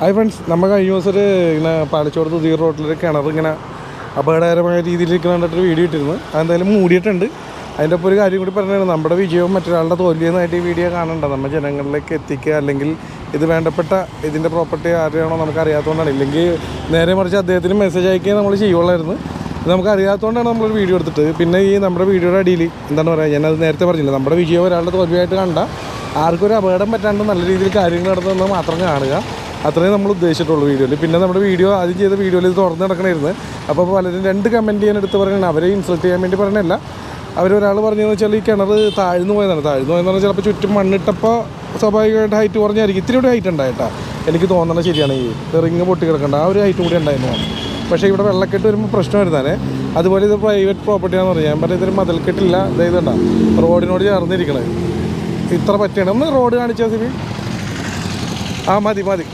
Hi friends നമ്മൾ കഴിഞ്ഞ ദിവസം ഒരു ഇങ്ങനെ പാലച്ചോടത്ത് തുതീർ റോട്ടിലൊരു കിണർ ഇങ്ങനെ അപകടകരമായ രീതിയിൽ ഇരിക്കുന്ന കണ്ടിട്ടൊരു വീഡിയോ ഇട്ടിരുന്നു. അതെന്തായാലും മൂടിയിട്ടുണ്ട്. അതിന്റെ ഒപ്പം ഒരു കാര്യം കൂടി പറഞ്ഞാണ് നമ്മുടെ വിജയവും മറ്റൊരാളുടെ തോൽവിയെന്നായിട്ട് ഈ വീഡിയോ കാണണ്ട നമ്മൾ ജനങ്ങളിലേക്ക് എത്തിക്കുക അല്ലെങ്കിൽ ഇത് വേണ്ടപ്പെട്ട ഇതിന്റെ പ്രോപ്പർട്ടി ആരെയാണോ നമുക്ക് അറിയാത്തതുകൊണ്ടാണ്. ഇല്ലെങ്കിൽ നേരെ മറിച്ച് അദ്ദേഹത്തിന് മെസ്സേജ് അയക്കുക നമ്മൾ ചെയ്യുള്ളായിരുന്നു നമുക്ക് അറിയാത്തതുകൊണ്ടാണ് നമ്മളൊരു വീഡിയോ എടുത്തിട്ട്. പിന്നെ ഈ നമ്മുടെ വീഡിയോയുടെ അടിയിൽ എന്താണ് പറയുക ഞാനത് നേരത്തെ പറഞ്ഞില്ല നമ്മുടെ വിജയം ഒരാളുടെ തോൽവിയായിട്ട് കണ്ട ആർക്കൊരു അപകടം പറ്റാണ്ട് നല്ല രീതിയിൽ കാര്യങ്ങൾ നടത്തുന്നത് മാത്രം കാണുക. അത്രയും നമ്മൾ ഉദ്ദേശിച്ചിട്ടുള്ളൂ വീഡിയോയിൽ. പിന്നെ നമ്മുടെ വീഡിയോ ആദ്യം ചെയ്ത വീഡിയോയിൽ ഇത് തുറന്ന് നടക്കണമായിരുന്നു അപ്പോൾ പലരും രണ്ട് കമന്റ് ചെയ്യാൻ എടുത്ത് പറയണ അവരെ ഇൻസൾട്ട് ചെയ്യാൻ വേണ്ടി പറഞ്ഞല്ല അവരൊരാൾ പറഞ്ഞതെന്ന് വെച്ചാൽ ഈ കിണർ താഴ്ന്നു പോയതാണ്. താഴ്ന്നു പോയെന്ന് പറഞ്ഞാൽ ചിലപ്പോൾ ചുറ്റും മണ്ണിട്ടപ്പോൾ സ്വാഭാവികമായിട്ട് ഹൈറ്റ് കുറഞ്ഞായിരിക്കും. ഇത്തിരി കൂടി ഹൈറ്റ് ഉണ്ടായിട്ടാ. എനിക്ക് തോന്നണ ശരിയാണ്. ഈ റിങ് പൊട്ടി കിടക്കേണ്ട. ആ ഒരു ഹൈറ്റ് കൂടി ഉണ്ടായിരുന്നു. പക്ഷേ ഇവിടെ വെള്ളക്കെട്ട് വരുമ്പോൾ പ്രശ്നം അതുപോലെ ഇത് പ്രൈവറ്റ് പ്രോപ്പർട്ടിയാണെന്ന് പറഞ്ഞു. ഞാൻ പറഞ്ഞ ഇതൊരു മതിൽക്കെട്ടില്ല ഇതാ റോഡിനോട് ചേർന്നിരിക്കണേ ഇത്ര പറ്റിയാണ്. ഒന്ന് റോഡ് കാണിച്ചാൽ സിബി. ആ മതി മതി.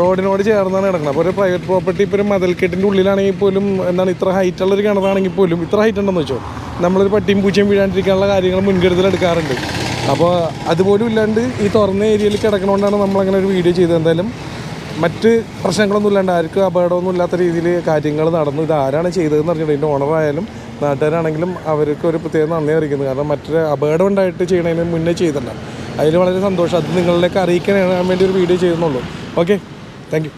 റോഡിനോട് ചേർന്നാണ് കിടക്കുന്നത് അപ്പോൾ ഒരു പ്രൈവറ്റ് പ്രോപ്പർട്ടി ഇപ്പോൾ ഒരു മതിൽക്കെട്ടിന്റെ ഉള്ളിലാണെങ്കിൽ പോലും എന്താണ് ഇത്ര ഹൈറ്റ് ഉള്ള ഒരു കിണറാണെങ്കിൽ പോലും ഇത്ര ഹൈറ്റ് ഉണ്ടെന്ന് വെച്ചോ. നമ്മളൊരു പട്ടിയും പൂച്ചയും വീഴാണ്ടിരിക്കാനുള്ള കാര്യങ്ങൾ മുൻകരുതലെടുക്കാറുണ്ട് അപ്പോൾ അതുപോലും ഇല്ലാണ്ട് ഈ തുറന്ന ഏരിയയിൽ കിടക്കണോണ്ടാണ് നമ്മളങ്ങനെ ഒരു വീഡിയോ ചെയ്തത്. എന്തായാലും മറ്റ് പ്രശ്നങ്ങളൊന്നും ഇല്ലാണ്ട് ആർക്കും അപകടമൊന്നും ഇല്ലാത്ത രീതിയിൽ കാര്യങ്ങൾ നടന്നു. ഇത് ആരാണ് ചെയ്തതെന്ന് അറിഞ്ഞിട്ട് ഇതിന്റെ ഓണറായാലും നാട്ടുകാരാണെങ്കിലും അവർക്ക് ഒരു പ്രത്യേക നന്ദി അറിയിക്കുന്നു. കാരണം മറ്റൊരു അപകടം ഉണ്ടായിട്ട് ചെയ്യണതിന് മുന്നേ ചെയ്തിട്ടുണ്ട്. അതിൽ വളരെ സന്തോഷം. അത് നിങ്ങളിലേക്ക് അറിയിക്കാൻ വേണ്ടി ഒരു വീഡിയോ ചെയ്യുന്നുള്ളൂ ഓക്കെ താങ്ക് യു